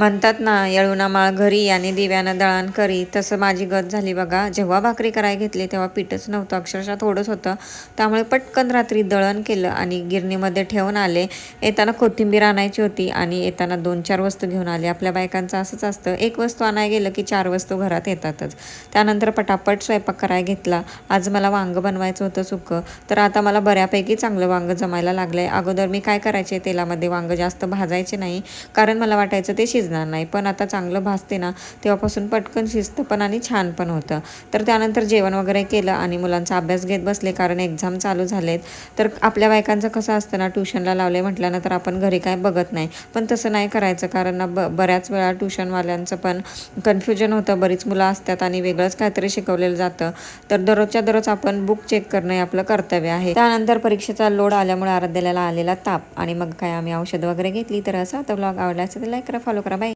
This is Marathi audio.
म्हणतात ना येळूना माळ घरी आणि दिव्यानं दळण करी. तसं माझी गत झाली बघा. जेव्हा भाकरी करायला घेतली तेव्हा पीठच नव्हतं. अक्षरशः थोडंच होतं. त्यामुळे पटकन रात्री दळण केलं आणि गिरणीमध्ये ठेवून आले. येताना कोथिंबीर आणायची होती आणि येताना दोन चार वस्तू घेऊन आले. आपल्या बायकांचं असंच असतं. एक वस्तू आणायला गेलं की चार वस्तू घरात येतातच. त्यानंतर पटापट स्वयंपाक करायला घेतला. आज मला वांगं बनवायचं होतं सुकं. तर आता मला बऱ्यापैकी चांगलं वांगं जमायला लागलं आहे अगोदर मी काय करायचे? तेलामध्ये वांगं जास्त भाजायचे नाही. कारण मला वाटायचं ते शिज शिजणार नाही. पण आता चांगलं भासते ना तेव्हापासून पटकन शिजतं पण आणि छान पण होतं. तर त्यानंतर जेवण वगैरे केलं आणि मुलांचा अभ्यास घेत बसले कारण एक्झाम चालू झालेत. तर आपल्या बायकांचं कसं असतं ना ट्युशनला लावले म्हटल्यानंतर आपण घरी काय बघत नाही. पण तसं नाही करायचं कारण ना ब बऱ्याच वेळा ट्युशनवाल्यांचं पण कन्फ्युजन होतं. बरीच मुलं असतात आणि वेगळंच काहीतरी शिकवलेलं जातं. तर दररोजच्या दररोज आपण बुक चेक करणं हे आपलं कर्तव्य आहे. त्यानंतर परीक्षेचा लोड आल्यामुळे आराध्याला आलेला ताप. आणि मग काय आम्ही औषध वगैरे घेतली तर असं आता ब्लॉग आवडला असेल तर लाईक करा फॉलो करा.